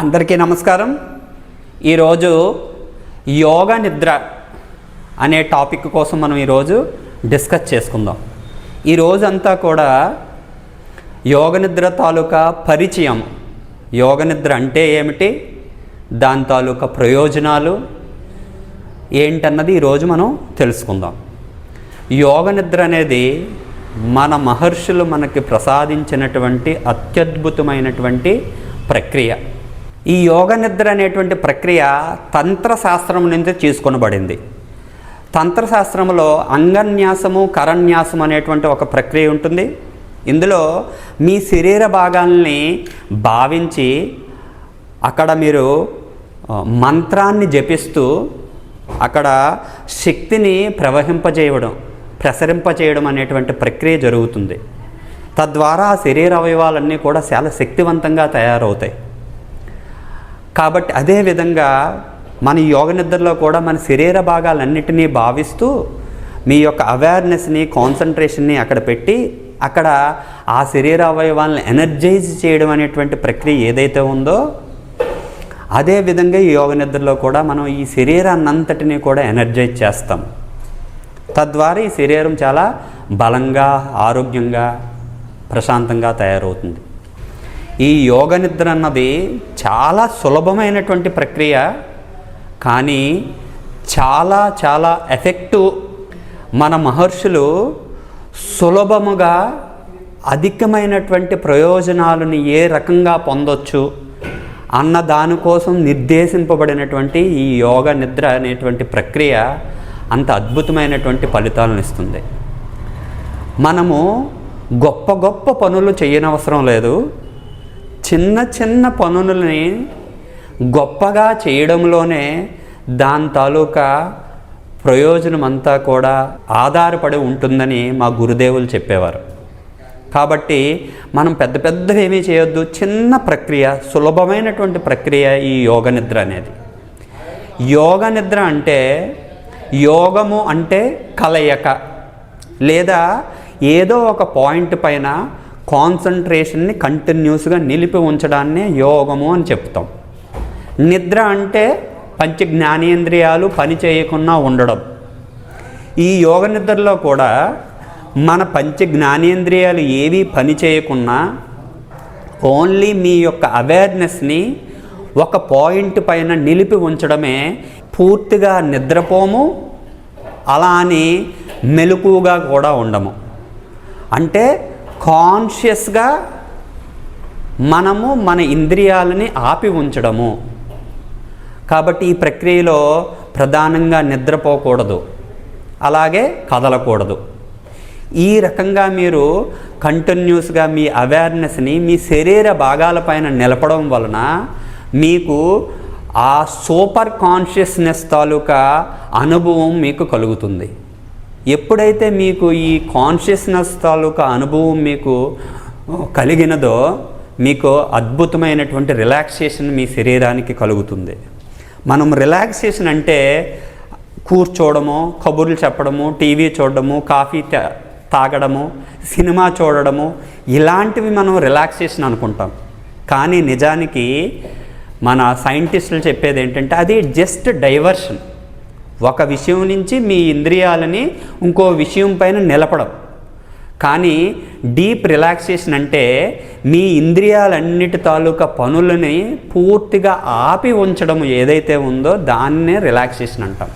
అందరికీ నమస్కారం. ఈరోజు యోగ నిద్ర అనే టాపిక్ కోసం మనం ఈరోజు డిస్కస్ చేసుకుందాం. ఈ రోజంతా కూడా యోగ నిద్ర తాలూకా పరిచయం. యోగ నిద్ర అంటే ఏమిటి? దాని తాలూకా ప్రయోజనాలు ఏంటన్నది ఈరోజు మనం తెలుసుకుందాం. యోగ నిద్ర అనేది మన మహర్షులు మనకి ప్రసాదించినటువంటి అత్యద్భుతమైనటువంటి ప్రక్రియ. ఈ యోగ నిద్ర అనేటువంటి ప్రక్రియ తంత్రశాస్త్రం నుంచి తీసుకొనబడింది తంత్రశాస్త్రంలో అంగన్యాసము కరన్యాసం అనేటువంటి ఒక ప్రక్రియ ఉంటుంది. ఇందులో మీ శరీర భాగాల్ని భావించి అక్కడ మీరు మంత్రాన్ని జపిస్తూ అక్కడ శక్తిని ప్రవహింపజేయడం ప్రసరింపజేయడం అనేటువంటి ప్రక్రియ జరుగుతుంది. తద్వారా ఆ శరీర అవయవాలన్నీ కూడా చాలా శక్తివంతంగా తయారవుతాయి. కాబట్టి అదే విధంగా మన యోగ నిద్రలో కూడా మన శరీర భాగాలన్నిటినీ భావిస్తూ మీ యొక్క అవేర్నెస్ని కాన్సన్ట్రేషన్ని అక్కడ పెట్టి అక్కడ ఆ శరీర అవయవాలను ఎనర్జైజ్ చేయడం అనేటువంటి ప్రక్రియ ఏదైతే ఉందో అదే విధంగా ఈ యోగ నిద్రలో కూడా మనం ఈ శరీరాన్నంతటినీ కూడా ఎనర్జైజ్ చేస్తాం. తద్వారా ఈ శరీరం చాలా బలంగా ఆరోగ్యంగా ప్రశాంతంగా తయారవుతుంది. ఈ యోగ నిద్ర అన్నది చాలా సులభమైనటువంటి ప్రక్రియ కానీ చాలా చాలా ఎఫెక్టివ్ మన మహర్షులు సులభముగా అధికమైనటువంటి ప్రయోజనాలను ఏ రకంగా పొందొచ్చు అన్న దానికోసం నిర్దేశింపబడినటువంటి ఈ యోగ నిద్ర అనేటువంటి ప్రక్రియ అంత అద్భుతమైనటువంటి ఫలితాలను ఇస్తుంది. మనము గొప్ప గొప్ప పనులు చేయనవసరం లేదు. చిన్న చిన్న పనులని గొప్పగా చేయడంలోనే దాని తాలూకా ప్రయోజనం అంతా కూడా ఆధారపడి ఉంటుందని మా గురుదేవులు చెప్పేవారు. కాబట్టి మనం పెద్ద పెద్దవి ఏమీ చేయొద్దు. చిన్న ప్రక్రియ సులభమైనటువంటి ప్రక్రియ ఈ యోగ నిద్ర అనేది. యోగ నిద్ర అంటే యోగము అంటే కలయిక లేదా ఏదో ఒక పాయింట్ పైన కాన్సన్ట్రేషన్ని కంటిన్యూస్గా నిలిపి ఉంచడాన్నే యోగము అని చెప్తాం. నిద్ర అంటే పంచ జ్ఞానేంద్రియాలు పని చేయకుండా ఉండడం. ఈ యోగ నిద్రలో కూడా మన పంచ జ్ఞానేంద్రియాలు ఏవి పని చేయకున్నా ఓన్లీ మీ యొక్క అవేర్నెస్ని ఒక పాయింట్ పైన నిలిపి ఉంచడమే పూర్తిగా నిద్రపోము అలా అని మెలకుగా కూడా ఉండము. అంటే కాన్షియస్గా మనము మన ఇంద్రియాలని ఆపి ఉంచడము. కాబట్టి ఈ ప్రక్రియలో ప్రధానంగా నిద్రపోకూడదు. అలాగే కదలకూడదు. ఈ రకంగా మీరు కంటిన్యూస్గా మీ అవేర్నెస్ని మీ శరీర భాగాలపైన నిలపడం వలన మీకు ఆ సూపర్ కాన్షియస్నెస్ తాలూకా అనుభవం మీకు కలుగుతుంది. ఎప్పుడైతే మీకు ఈ కాన్షియస్నెస్ తాలూకా అనుభవం మీకు కలిగినదో మీకు అద్భుతమైనటువంటి రిలాక్సేషన్ మీ శరీరానికి కలుగుతుంది. మనం రిలాక్సేషన్ అంటే కూర్చోవడము కబుర్లు చెప్పడము టీవీ చూడడము కాఫీ తా- తాగడము సినిమా చూడడము ఇలాంటివి మనం రిలాక్సేషన్ అనుకుంటాం. కానీ నిజానికి మన సైంటిస్టులు చెప్పేది ఏంటంటే అది జస్ట్ డైవర్షన్ ఒక విషయం నుంచి మీ ఇంద్రియాలని ఇంకో విషయం పైన నిలపడం. కానీ డీప్ రిలాక్సేషన్ అంటే మీ ఇంద్రియాలన్నిటి తాలూకా పనులని పూర్తిగా ఆపి ఉంచడం ఏదైతే ఉందో దాన్నే రిలాక్సేషన్ అంటాం.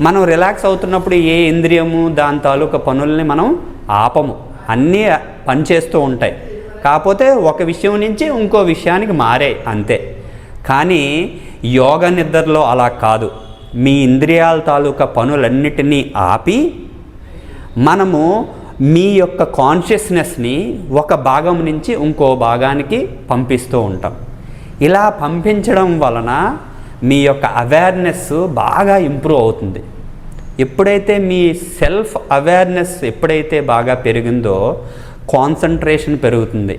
మనం రిలాక్స్ అవుతున్నప్పుడు ఏ ఇంద్రియము దాని తాలూకా పనుల్ని మనం ఆపము. అన్నీ పనిచేస్తూ ఉంటాయి. కాకపోతే ఒక విషయం నుంచి ఇంకో విషయానికి మారే అంతే. కానీ యోగ నిద్రలో అలా కాదు. మీ ఇంద్రియాల తాలూకా పనులన్నిటినీ ఆపి మనము మీ యొక్క కాన్షియస్నెస్ని ఒక భాగం నుంచి ఇంకో భాగానికి పంపిస్తూ ఉంటాం. ఇలా పంపించడం వలన మీ యొక్క అవేర్నెస్ బాగా ఇంప్రూవ్ అవుతుంది. ఎప్పుడైతే మీ సెల్ఫ్ అవేర్నెస్ ఎప్పుడైతే బాగా పెరిగిందో కాన్సన్ట్రేషన్ పెరుగుతుంది.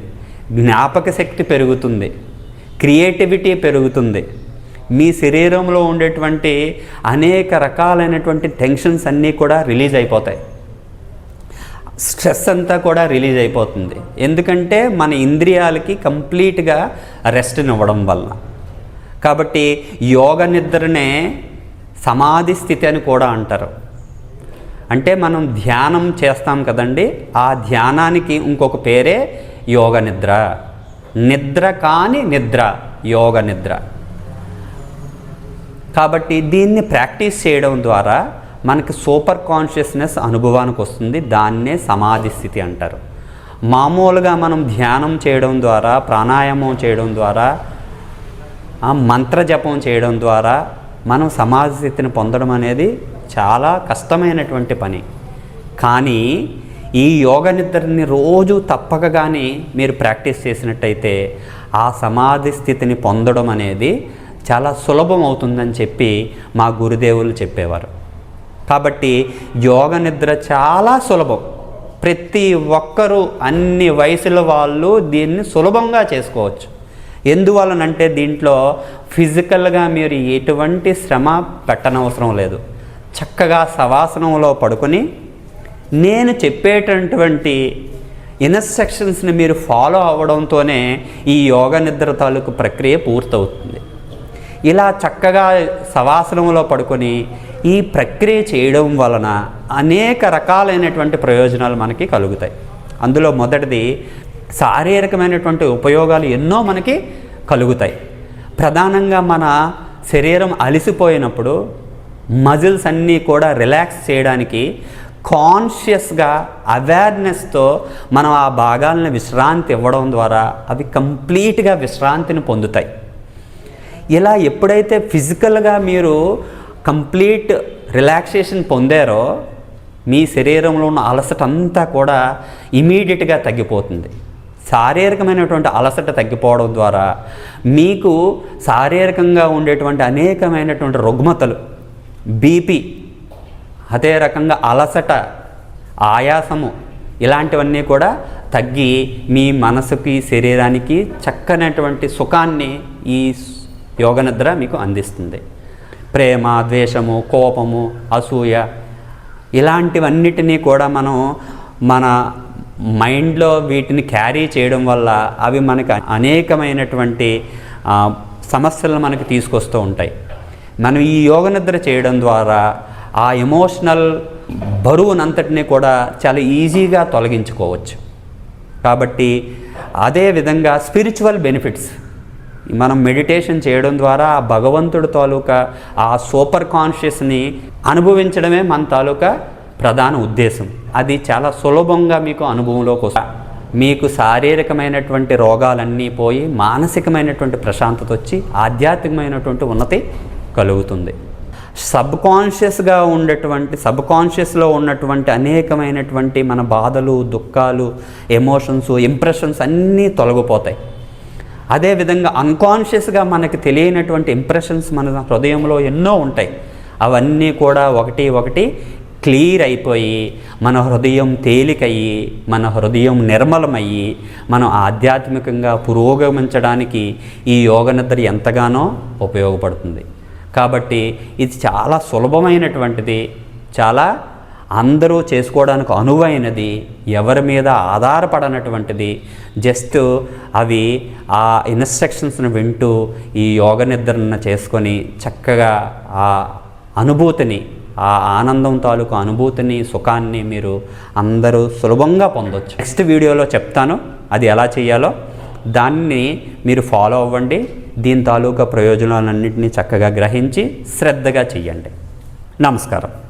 జ్ఞాపక శక్తి పెరుగుతుంది. క్రియేటివిటీ పెరుగుతుంది. మీ శరీరంలో ఉండేటువంటి అనేక రకాలైనటువంటి టెన్షన్స్ అన్నీ కూడా రిలీజ్ అయిపోతాయి. స్ట్రెస్ అంతా కూడా రిలీజ్ అయిపోతుంది. ఎందుకంటే మన ఇంద్రియాలకి కంప్లీట్గా రెస్ట్ని ఇవ్వడం వల్ల. కాబట్టి యోగ నిద్రనే సమాధి స్థితి అని కూడా అంటారు. అంటే మనం ధ్యానం చేస్తాం కదండి ఆ ధ్యానానికి ఇంకొక పేరే యోగ నిద్ర. నిద్ర కాని నిద్ర యోగ నిద్ర. కాబట్టి దీన్ని ప్రాక్టీస్ చేయడం ద్వారా మనకి సూపర్ కాన్షియస్నెస్ అనుభవానికి వస్తుంది. దాన్నే సమాధి స్థితి అంటారు. మామూలుగా మనం ధ్యానం చేయడం ద్వారా ప్రాణాయామం చేయడం ద్వారా మంత్రజపం మంత్ర జపం చేయడం ద్వారా మనం సమాధి స్థితిని పొందడం అనేది చాలా కష్టమైనటువంటి పని. కానీ ఈ యోగ నిద్రని రోజు తప్పక కానీ మీరు ప్రాక్టీస్ చేసినట్టయితే ఆ సమాధి స్థితిని పొందడం అనేది చాలా సులభం అవుతుందని చెప్పి మా గురుదేవులు చెప్పేవారు. కాబట్టి యోగ నిద్ర చాలా సులభం. ప్రతి ఒక్కరూ అన్ని వయసుల వాళ్ళు దీన్ని సులభంగా చేసుకోవచ్చు. ఎందువలనంటే దీంట్లో ఫిజికల్గా మీరు ఎటువంటి శ్రమ పెట్టనవసరం లేదు. చక్కగా సవాసనంలో పడుకొని నేను చెప్పేటటువంటి ఇన్స్ట్రక్షన్స్ని మీరు ఫాలో అవ్వడంతోనే ఈ యోగ నిద్ర తాలూకు ప్రక్రియ పూర్తవుతుంది. ఇలా చక్కగా సవాసనంలో పడుకొని ఈ ప్రక్రియ చేయడం వలన అనేక రకాలైనటువంటి ప్రయోజనాలు మనకి కలుగుతాయి. అందులో మొదటిది శారీరకమైనటువంటి ఉపయోగాలు ఎన్నో మనకి కలుగుతాయి. ప్రధానంగా మన శరీరం అలసిపోయినప్పుడు మజిల్స్ అన్నీ కూడా రిలాక్స్ చేయడానికి కాన్షియస్గా అవేర్నెస్తో మనం ఆ భాగాలను విశ్రాంతి ఇవ్వడం ద్వారా అవి కంప్లీట్గా విశ్రాంతిని పొందుతాయి. ఇలా ఎప్పుడైతే ఫిజికల్గా మీరు కంప్లీట్ రిలాక్సేషన్ పొందారో మీ శరీరంలో ఉన్న అలసట అంతా కూడా ఇమీడియట్గా తగ్గిపోతుంది. శారీరకమైనటువంటి అలసట తగ్గిపోవడం ద్వారా మీకు శారీరకంగా ఉండేటువంటి అనేకమైనటువంటి రుగ్మతలు బీపీ అదే రకంగా అలసట ఆయాసము ఇలాంటివన్నీ కూడా తగ్గి మీ మనసుకి శరీరానికి చక్కనటువంటి సుఖాన్ని ఈ యోగ నిద్ర మీకు అందిస్తుంది. ప్రేమ ద్వేషము కోపము అసూయ ఇలాంటివన్నిటినీ కూడా మనం మన మైండ్లో వీటిని క్యారీ చేయడం వల్ల అవి మనకు అనేకమైనటువంటి సమస్యలను మనకి తీసుకొస్తూ ఉంటాయి. మనం ఈ యోగ నిద్ర చేయడం ద్వారా ఆ ఎమోషనల్ బరువునంతటినీ కూడా చాలా ఈజీగా తొలగించుకోవచ్చు. కాబట్టి అదే విధంగా స్పిరిచువల్ బెనిఫిట్స్ మనం మెడిటేషన్ చేయడం ద్వారా ఆ భగవంతుడి తాలూకా ఆ సూపర్ కాన్షియస్ని అనుభవించడమే మన తాలూకా ప్రధాన ఉద్దేశం. అది చాలా సులభంగా మీకు అనుభవంలోకి వస్తుంది మీకు శారీరకమైనటువంటి రోగాలన్నీ పోయి మానసికమైనటువంటి ప్రశాంతత వచ్చి ఆధ్యాత్మికమైనటువంటి ఉన్నతి కలుగుతుంది. సబ్ కాన్షియస్గా ఉండేటువంటి సబ్ కాన్షియస్లో ఉన్నటువంటి అనేకమైనటువంటి మన బాధలు దుఃఖాలు ఎమోషన్స్ ఇంప్రెషన్స్ అన్నీ తొలగిపోతాయి. అదేవిధంగా అన్కాన్షియస్గా మనకి తెలియనటువంటి ఇంప్రెషన్స్ మన హృదయంలో ఎన్నో ఉంటాయి. అవన్నీ కూడా ఒకటి ఒకటి క్లియర్ అయిపోయి మన హృదయం తేలికయ్యి మన హృదయం నిర్మలమయ్యి మనం ఆధ్యాత్మికంగా పురోగమించడానికి ఈ యోగ నిద్ర ఎంతగానో ఉపయోగపడుతుంది. కాబట్టి ఇది చాలా సులభమైనటువంటిది చాలా అందరూ చేసుకోవడానికి అనువైనది ఎవరి మీద ఆధారపడనటువంటిది జస్ట్ అవి ఆ ఇన్స్ట్రక్షన్స్ని వింటూ ఈ యోగ నిద్రను చేసుకొని చక్కగా ఆ అనుభూతిని ఆ ఆనందం తాలూకు అనుభూతిని సుఖాన్ని మీరు అందరూ సులభంగా పొందొచ్చు. నెక్స్ట్ వీడియోలో చెప్తాను అది ఎలా చేయాలో. దాన్ని మీరు ఫాలో అవ్వండి. దీని తాలూకా ప్రయోజనాలన్నింటినీ చక్కగా గ్రహించి శ్రద్ధగా చెయ్యండి. నమస్కారం.